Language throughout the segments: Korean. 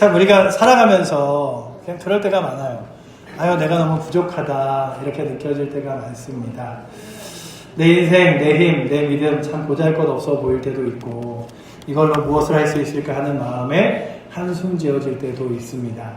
참 우리가 살아가면서 그냥 그럴 때가 많아요. 아유, 내가 너무 부족하다. 이렇게 느껴질 때가 많습니다. 내 인생, 내 힘, 내 믿음 참 보잘 것 없어 보일 때도 있고, 이걸로 무엇을 할 수 있을까 하는 마음에 한숨 지어질 때도 있습니다.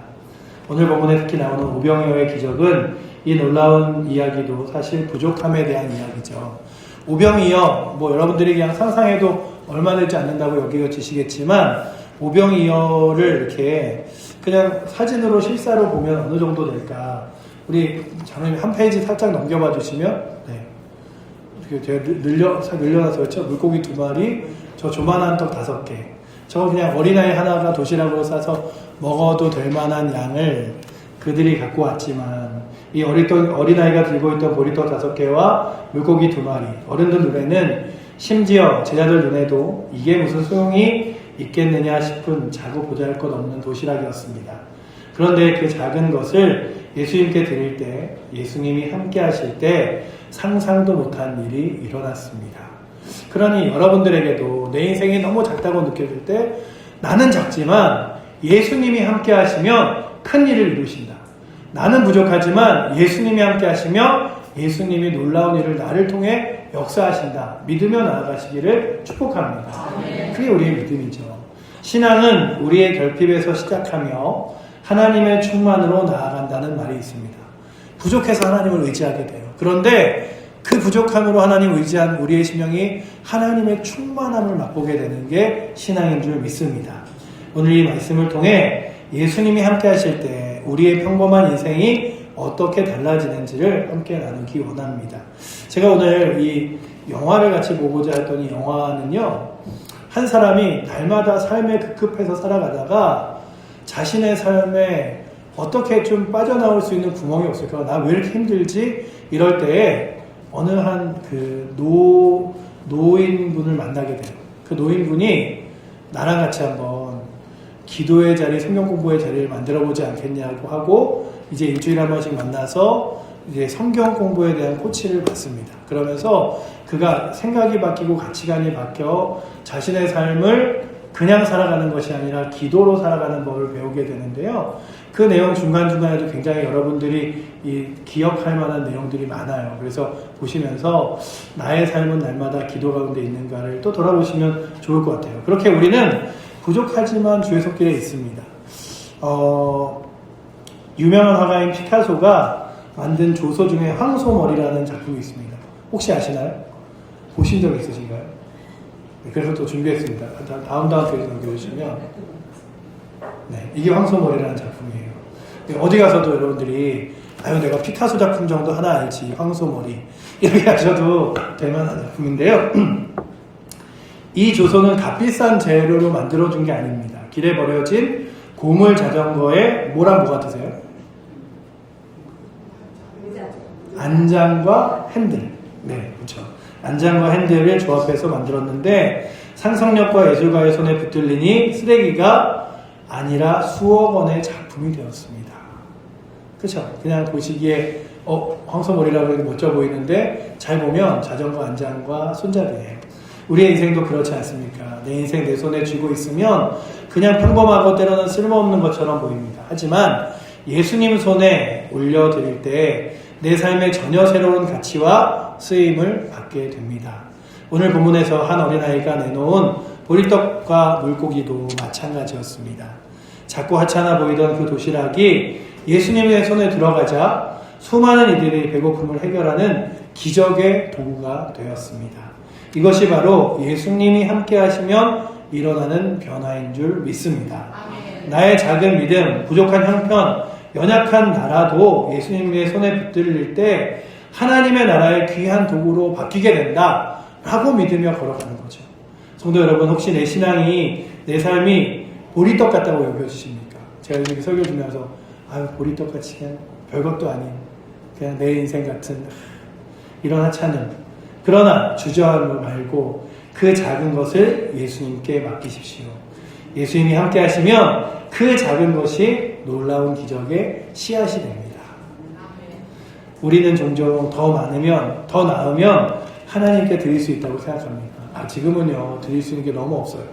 오늘 본문에 특히 나오는 오병이어의 기적은 이 놀라운 이야기도 사실 부족함에 대한 이야기죠. 오병이어, 뭐 여러분들이 그냥 상상해도 얼마 되지 않는다고 여기어지시겠지만, 오병이어를 이렇게 그냥 사진으로 실사로 보면 어느 정도 될까? 우리 장로님 한 페이지 살짝 넘겨봐 주시면, 네. 어떻게 제가 늘- 늘려, 늘려놔서 그렇죠? 물고기 두 마리, 저 조만한 떡 다섯 개. 저거 그냥 어린아이 하나가 도시락으로 싸서 먹어도 될 만한 양을 그들이 갖고 왔지만, 이 어리떡, 어린아이가 들고 있던 보리떡 다섯 개와 물고기 두 마리, 어른들 눈에는 심지어 제자들 눈에도 이게 무슨 소용이 있겠느냐 싶은 작고 보잘 것 없는 도시락이었습니다. 그런데 그 작은 것을 예수님께 드릴 때, 예수님이 함께 하실 때 상상도 못한 일이 일어났습니다. 그러니 여러분들에게도 내 인생이 너무 작다고 느껴질 때 나는 작지만 예수님이 함께 하시면 큰 일을 이루신다. 나는 부족하지만 예수님이 함께 하시면 예수님이 놀라운 일을 나를 통해 역사하신다. 믿으며 나아가시기를 축복합니다. 그게 우리의 믿음이죠. 신앙은 우리의 결핍에서 시작하며 하나님의 충만으로 나아간다는 말이 있습니다. 부족해서 하나님을 의지하게 돼요. 그런데 그 부족함으로 하나님 의지한 우리의 심령이 하나님의 충만함을 맛보게 되는 게 신앙인 줄 믿습니다. 오늘 이 말씀을 통해 예수님이 함께 하실 때 우리의 평범한 인생이 어떻게 달라지는지를 함께 나누기 원합니다. 제가 오늘 이 영화를 같이 보고자 이 영화는요, 한 사람이 날마다 삶에 급급해서 살아가다가 자신의 삶에 어떻게 좀 빠져나올 수 있는 구멍이 없을까? 나 왜 이렇게 힘들지? 이럴 때에 어느 한 그 노, 노인분을 만나게 돼요. 그 노인분이 나랑 같이 한번 기도의 자리, 성경 공부의 자리를 만들어 보지 않겠냐고 하고 이제 일주일에 한 번씩 만나서 이제 성경 공부에 대한 코치를 받습니다. 그러면서 그가 생각이 바뀌고 가치관이 바뀌어 자신의 삶을 그냥 살아가는 것이 아니라 기도로 살아가는 법을 배우게 되는데요. 그 내용 중간중간에도 굉장히 여러분들이 이 기억할 만한 내용들이 많아요. 그래서 보시면서 나의 삶은 날마다 기도 가운데 있는가를 또 돌아보시면 좋을 것 같아요. 그렇게 우리는 부족하지만 주의 손길에 있습니다. 어, 유명한 화가인 피카소가 만든 조서 중에 황소머리라는 작품이 있습니다. 혹시 아시나요? 보신 적 있으신가요? 네, 그래서 또 준비했습니다. 다- 다음 다음 페이지 넘겨주시면 네, 이게 황소머리라는 작품이에요. 네, 어디 가서도 여러분들이 아유 내가 피카소 작품 정도 하나 알지 황소머리 이렇게 하셔도 될 만한 작품인데요. 이 조소는 값비싼 재료로 만들어준 게 아닙니다. 길에 버려진 고물 자전거에 뭐랑 뭐 같으세요? 안장과 핸들. 네, 그렇죠. 안장과 핸들을 조합해서 만들었는데 상상력과 예술가의 손에 붙들리니 쓰레기가 아니라 수억 원의 작품이 되었습니다. 그렇죠. 그냥 보시기에 어 황소머리라고 해도 멋져 보이는데 잘 보면 자전거 안장과 손잡이에요. 우리의 인생도 그렇지 않습니까? 내 인생 내 손에 쥐고 있으면 그냥 평범하고 때로는 쓸모없는 것처럼 보입니다. 하지만 예수님 손에 올려드릴 때 내 삶에 전혀 새로운 가치와 쓰임을 받게 됩니다. 오늘 본문에서 한 어린아이가 내놓은 보리떡과 물고기도 마찬가지였습니다. 작고 하찮아 보이던 그 도시락이 예수님의 손에 들어가자 수많은 이들의 배고픔을 해결하는 기적의 도구가 되었습니다. 이것이 바로 예수님이 함께 하시면 일어나는 변화인 줄 믿습니다. 나의 작은 믿음, 부족한 형편, 연약한 나라도 예수님의 손에 붙들릴 때 하나님의 나라의 귀한 도구로 바뀌게 된다. 라고 믿으며 걸어가는 거죠. 성도 여러분, 혹시 내 신앙이, 내 삶이 보리떡 같다고 여겨지십니까? 제가 이렇게 설교 주면서, 아유, 보리떡 같이 그냥 별것도 아닌, 그냥 내 인생 같은 이런 하찮음. 그러나 주저하지 말고 그 작은 것을 예수님께 맡기십시오. 예수님이 함께 하시면 그 작은 것이 놀라운 기적의 씨앗이 됩니다. 우리는 종종 더 많으면, 더 나으면 하나님께 드릴 수 있다고 생각합니다. 아, 지금은요, 드릴 수 있는 게 너무 없어요.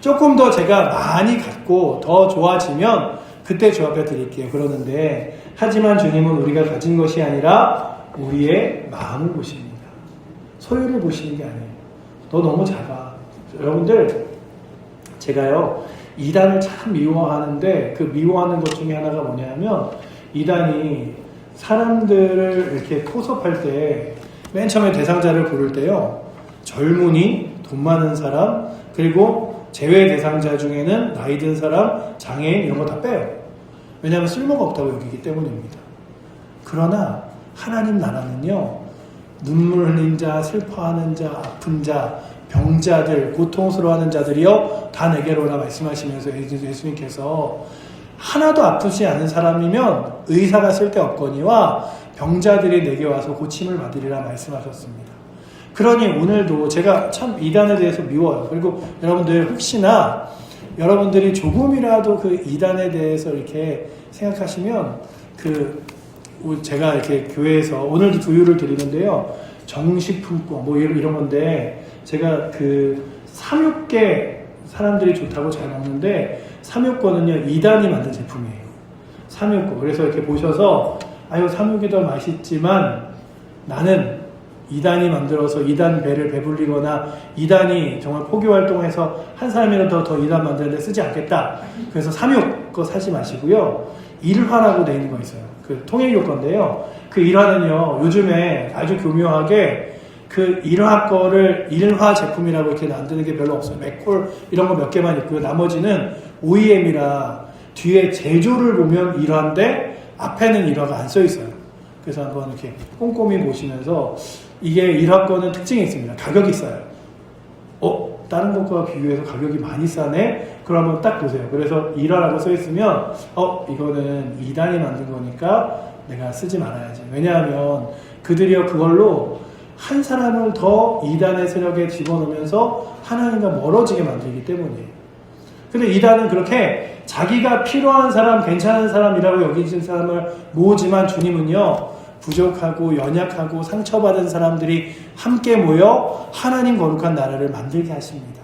조금 더 제가 많이 갖고 더 좋아지면 그때 조합해 드릴게요. 그러는데 하지만 주님은 우리가 가진 것이 아니라 우리의 마음을 보십니다. 소유를 보시는 게 아니에요. 너 너무 작아. 여러분들 제가요 이단을 참 미워하는데 그 미워하는 것 중에 하나가 뭐냐면 이단이 사람들을 이렇게 포섭할 때 맨 처음에 대상자를 고를 때요 젊은이, 돈 많은 사람 그리고 제외 대상자 중에는 나이 든 사람, 장애인 이런 거 다 빼요. 왜냐하면 쓸모가 없다고 여기기 때문입니다. 그러나 하나님 나라는요 눈물 흘린 자, 슬퍼하는 자, 아픈 자, 병자들, 고통스러워하는 자들이요 다 내게로라 말씀하시면서 예수님께서 하나도 아프지 않은 사람이면 의사가 쓸데없거니와 병자들이 내게 와서 고침을 받으리라 말씀하셨습니다. 그러니 오늘도 제가 참 이단에 대해서 미워요. 그리고 여러분들 혹시나 여러분들이 조금이라도 그 이단에 대해서 이렇게 생각하시면 그 제가 이렇게 교회에서 오늘도 두유를 드리는데요. 정식품권 뭐 이런 건데 제가 그 삼육계 사람들이 좋다고 잘 먹는데 삼육권은요 이단이 만든 제품이에요. 삼육권 그래서 이렇게 보셔서 아유 삼육이 더 맛있지만 나는 이단이 만들어서 이단 배를 배불리거나 이단이 정말 포교 활동해서 한 사람이라도 더 이단 만드는데 쓰지 않겠다. 그래서 삼육 거 사지 마시고요. 일화라고 돼 있는 거 있어요. 그 통일교 건데요. 그 일화는요. 요즘에 아주 교묘하게 그 일화 거를 일화 제품이라고 이렇게 만드는 게 별로 없어요. 맥콜 이런 거 몇 개만 있고요. 나머지는 OEM이라 뒤에 제조를 보면 일화인데 앞에는 일화가 안 써 있어요. 그래서 한번 이렇게 꼼꼼히 보시면서 이게 일화 거는 특징이 있습니다. 가격이 싸요. 어? 다른 것과 비교해서 가격이 많이 싸네? 그럼 한번 딱 보세요. 그래서 일화라고 써 있으면 어? 이거는 2단이 만든 거니까 내가 쓰지 말아야지. 왜냐하면 그들이요 그걸로 한 사람을 더 이단의 세력에 집어넣으면서 하나님과 멀어지게 만들기 때문이에요. 근데 이단은 그렇게 자기가 필요한 사람, 괜찮은 사람이라고 여기진 사람을 모으지만 주님은요, 부족하고 연약하고 상처받은 사람들이 함께 모여 하나님 거룩한 나라를 만들게 하십니다.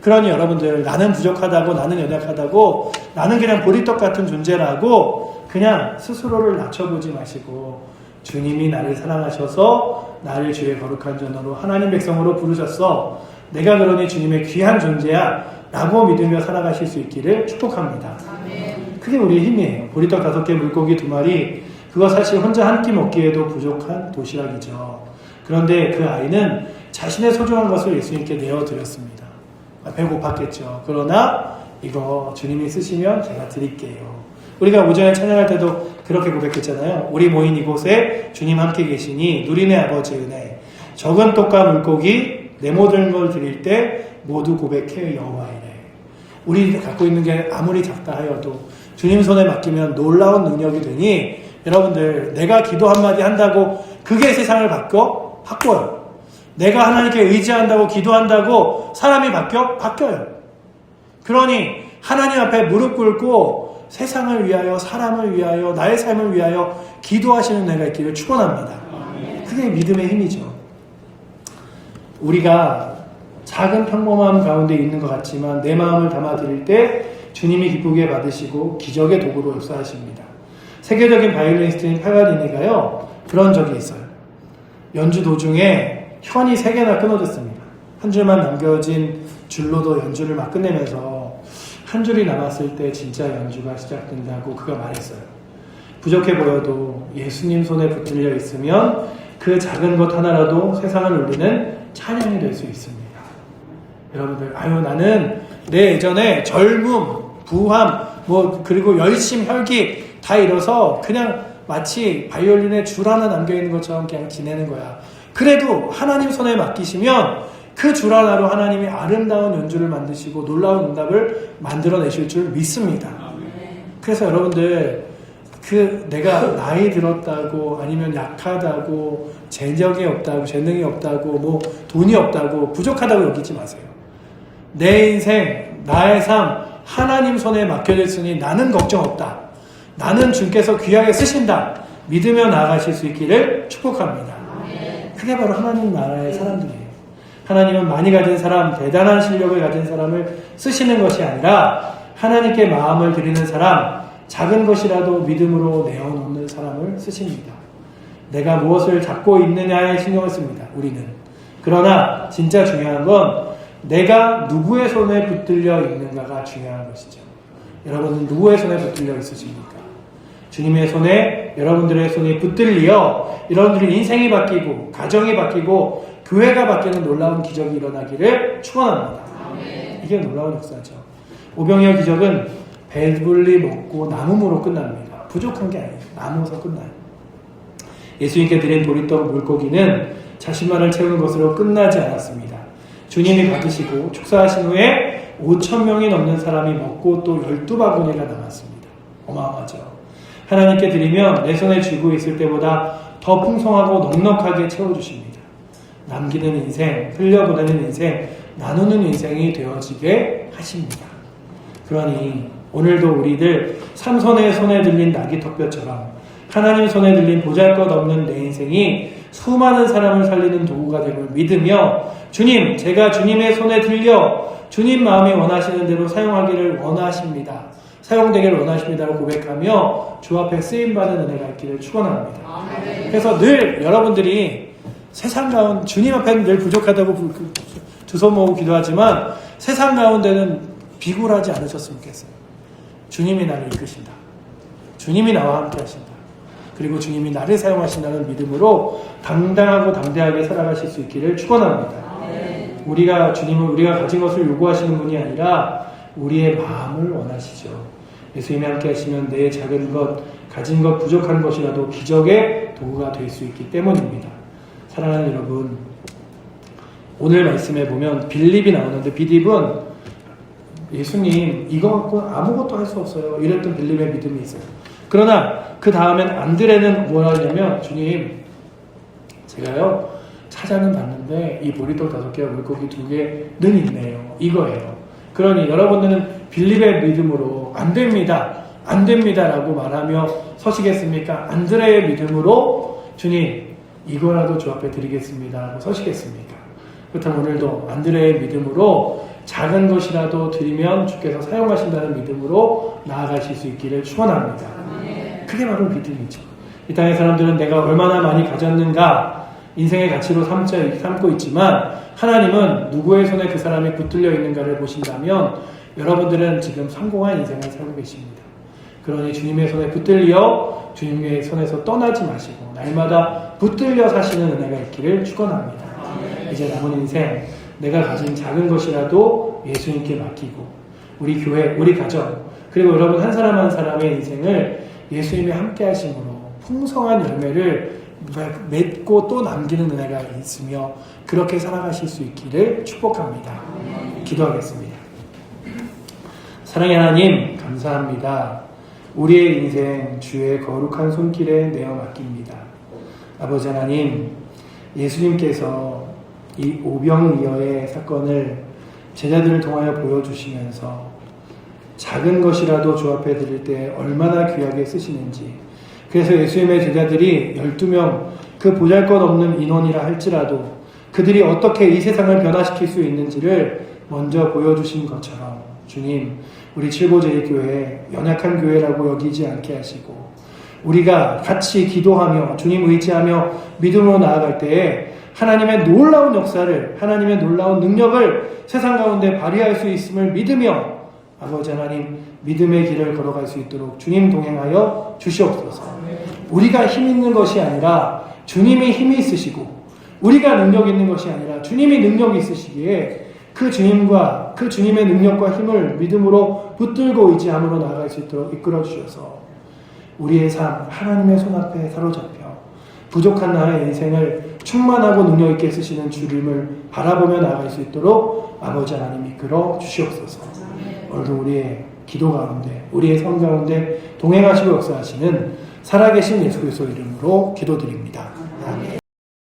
그러니 여러분들, 나는 부족하다고, 나는 연약하다고, 나는 그냥 보리떡 같은 존재라고 그냥 스스로를 낮춰보지 마시고, 주님이 나를 사랑하셔서 나를 주의 거룩한 전으로 하나님 백성으로 부르셨어. 내가 그러니 주님의 귀한 존재야. 라고 믿으며 살아가실 수 있기를 축복합니다. 그게 우리의 힘이에요. 보리떡 다섯 개, 물고기 두 마리. 그거 사실 혼자 한 끼 먹기에도 부족한 도시락이죠. 그런데 그 아이는 자신의 소중한 것을 예수님께 내어드렸습니다. 배고팠겠죠. 그러나 이거 주님이 쓰시면 제가 드릴게요. 우리가 오전에 찬양할 때도 그렇게 고백했잖아요. 우리 모인 이곳에 주님 함께 계시니 누리네 아버지 은혜. 적은 떡과 물고기 내 모든 걸 드릴 때 모두 고백해 여호와이래. 우리 갖고 있는 게 아무리 작다 하여도 주님 손에 맡기면 놀라운 능력이 되니 여러분들 내가 기도 한마디 한다고 그게 세상을 바꿔? 바꿔요. 내가 하나님께 의지한다고 기도한다고 사람이 바뀌어? 바뀌어요. 그러니 하나님 앞에 무릎 꿇고 세상을 위하여 사람을 위하여 나의 삶을 위하여 기도하시는 내가 있기를 축원합니다. 그게 믿음의 힘이죠. 우리가 작은 평범함 가운데 있는 것 같지만 내 마음을 담아 드릴 때 주님이 기쁘게 받으시고 기적의 도구로 역사하십니다. 세계적인 바이올리니스트인 파가니니가요 그런 적이 있어요. 연주 도중에 현이 세 개나 끊어졌습니다. 한 줄만 남겨진 줄로도 연주를 막 끝내면서 한 줄이 남았을 때 진짜 연주가 시작된다고 그가 말했어요. 부족해 보여도 예수님 손에 붙들려 있으면 그 작은 것 하나라도 세상을 울리는 찬양이 될 수 있습니다. 여러분들, 아유, 나는 내 예전에 젊음, 부함, 뭐, 그리고 열심, 혈기 다 잃어서 그냥 마치 바이올린에 줄 하나 남겨있는 것처럼 그냥 지내는 거야. 그래도 하나님 손에 맡기시면 그 줄 하나로 하나님이 아름다운 연주를 만드시고 놀라운 응답을 만들어내실 줄 믿습니다. 그래서 여러분들, 그 내가 나이 들었다고 아니면 약하다고 재력이 없다고 재능이 없다고 뭐 돈이 없다고 부족하다고 여기지 마세요. 내 인생 나의 삶 하나님 손에 맡겨졌으니 나는 걱정 없다. 나는 주께서 귀하게 쓰신다. 믿으며 나아가실 수 있기를 축복합니다. 그게 바로 하나님 나라의 사람들이에요. 하나님은 많이 가진 사람, 대단한 실력을 가진 사람을 쓰시는 것이 아니라 하나님께 마음을 드리는 사람, 작은 것이라도 믿음으로 내어놓는 사람을 쓰십니다. 내가 무엇을 잡고 있느냐에 신경을 씁니다. 우리는. 그러나 진짜 중요한 건 내가 누구의 손에 붙들려 있는가가 중요한 것이죠. 여러분은 누구의 손에 붙들려 있으십니까? 주님의 손에 여러분들의 손이 붙들려 여러분들의 인생이 바뀌고 가정이 바뀌고 교회가 바뀌는 놀라운 기적이 일어나기를 축원합니다. 이게 놀라운 역사죠. 오병이어 기적은 배불리 먹고 남음으로 끝납니다. 부족한 게 아니에요. 남아서 끝나요. 예수님께 드린 보리떡 물고기는 자신만을 채우는 것으로 끝나지 않았습니다. 주님이 받으시고 축사하신 후에 5천 명이 넘는 사람이 먹고 또 12바구니가 남았습니다. 어마어마하죠. 하나님께 드리면 내 손에 쥐고 있을 때보다 더 풍성하고 넉넉하게 채워주십니다. 남기는 인생, 흘려보내는 인생, 나누는 인생이 되어지게 하십니다. 그러니 오늘도 우리들 삼손의 손에 들린 낙이 턱뼈처럼 하나님 손에 들린 보잘것 없는 내 인생이 수많은 사람을 살리는 도구가 됨을 믿으며 주님, 제가 주님의 손에 들려 주님 마음이 원하시는 대로 사용하기를 원하십니다. 사용되기를 원하십니다라고 고백하며 주 앞에 쓰임받는 은혜가 있기를 축원합니다. 그래서 늘 여러분들이 세상 가운데 주님 앞에는 늘 부족하다고 두 손 모으고 기도하지만 세상 가운데는 비굴하지 않으셨으면 좋겠어요. 주님이 나를 이끄신다. 주님이 나와 함께 하신다. 그리고 주님이 나를 사용하신다는 믿음으로 당당하고 담대하게 살아가실 수 있기를 축원합니다. 우리가 주님은 우리가 가진 것을 요구하시는 분이 아니라 우리의 마음을 원하시죠. 예수님이 함께 하시면 내 작은 것, 가진 것, 부족한 것이라도 기적의 도구가 될 수 있기 때문입니다. 사랑하는 여러분, 오늘 말씀에 보면 빌립이 나오는데 빌립은 예수님 이거 갖고 아무것도 할 수 없어요. 이랬던 빌립의 믿음이 있어요. 그러나 그 다음엔 안드레는 뭐라 하냐면 주님 제가요 찾아는 봤는데 이 보리떡 다섯 개와 물고기 두 개는 있네요. 이거예요. 그러니 여러분들은 빌립의 믿음으로 안 됩니다. 안 됩니다라고 말하며 서시겠습니까? 안드레의 믿음으로 주님 이거라도 주 앞에 드리겠습니다. 하고 서시겠습니까? 그렇다면 오늘도 안드레의 믿음으로 작은 것이라도 드리면 주께서 사용하신다는 믿음으로 나아가실 수 있기를 축원합니다. 그게 바로 믿음이죠. 이 땅의 사람들은 내가 얼마나 많이 가졌는가 인생의 가치로 삼고 있지만 하나님은 누구의 손에 그 사람이 붙들려 있는가를 보신다면 여러분들은 지금 성공한 인생을 살고 계십니다. 그러니 주님의 손에 붙들려 주님의 손에서 떠나지 마시고 날마다 붙들려 사시는 은혜가 있기를 축원합니다. 이제 남은 인생 내가 가진 작은 것이라도 예수님께 맡기고 우리 교회, 우리 가정 그리고 여러분 한 사람 한 사람의 인생을 예수님이 함께 하심으로 풍성한 열매를 맺고 또 남기는 은혜가 있으며 그렇게 살아가실 수 있기를 축복합니다. 기도하겠습니다. 사랑의 하나님 감사합니다. 우리의 인생 주의 거룩한 손길에 내어 맡깁니다. 아버지 하나님 예수님께서 이 오병이어의 사건을 제자들을 통하여 보여주시면서 작은 것이라도 주 앞에 드릴 때 얼마나 귀하게 쓰시는지 그래서 예수님의 제자들이 12명 그 보잘것 없는 인원이라 할지라도 그들이 어떻게 이 세상을 변화시킬 수 있는지를 먼저 보여주신 것처럼 주님 우리 칠보제일교회 연약한 교회라고 여기지 않게 하시고 우리가 같이 기도하며 주님 의지하며 믿음으로 나아갈 때에 하나님의 놀라운 역사를 하나님의 놀라운 능력을 세상 가운데 발휘할 수 있음을 믿으며 아버지 하나님 믿음의 길을 걸어갈 수 있도록 주님 동행하여 주시옵소서. 우리가 힘 있는 것이 아니라 주님이 힘이 있으시고 우리가 능력 있는 것이 아니라 주님이 능력이 있으시기에 그 주님과 그 주님의 능력과 힘을 믿음으로 붙들고 의지함으로 나아갈 수 있도록 이끌어 주셔서 우리의 삶 하나님의 손 앞에 사로잡혀 부족한 나의 인생을 충만하고 능력 있게 쓰시는 주님을 바라보며 나아갈 수 있도록 아버지 하나님 이끌어 주시옵소서. 오늘도 우리의 기도 가운데 우리의 삶 가운데 동행하시고 역사하시는 살아계신 예수 그리스도 이름으로 기도드립니다.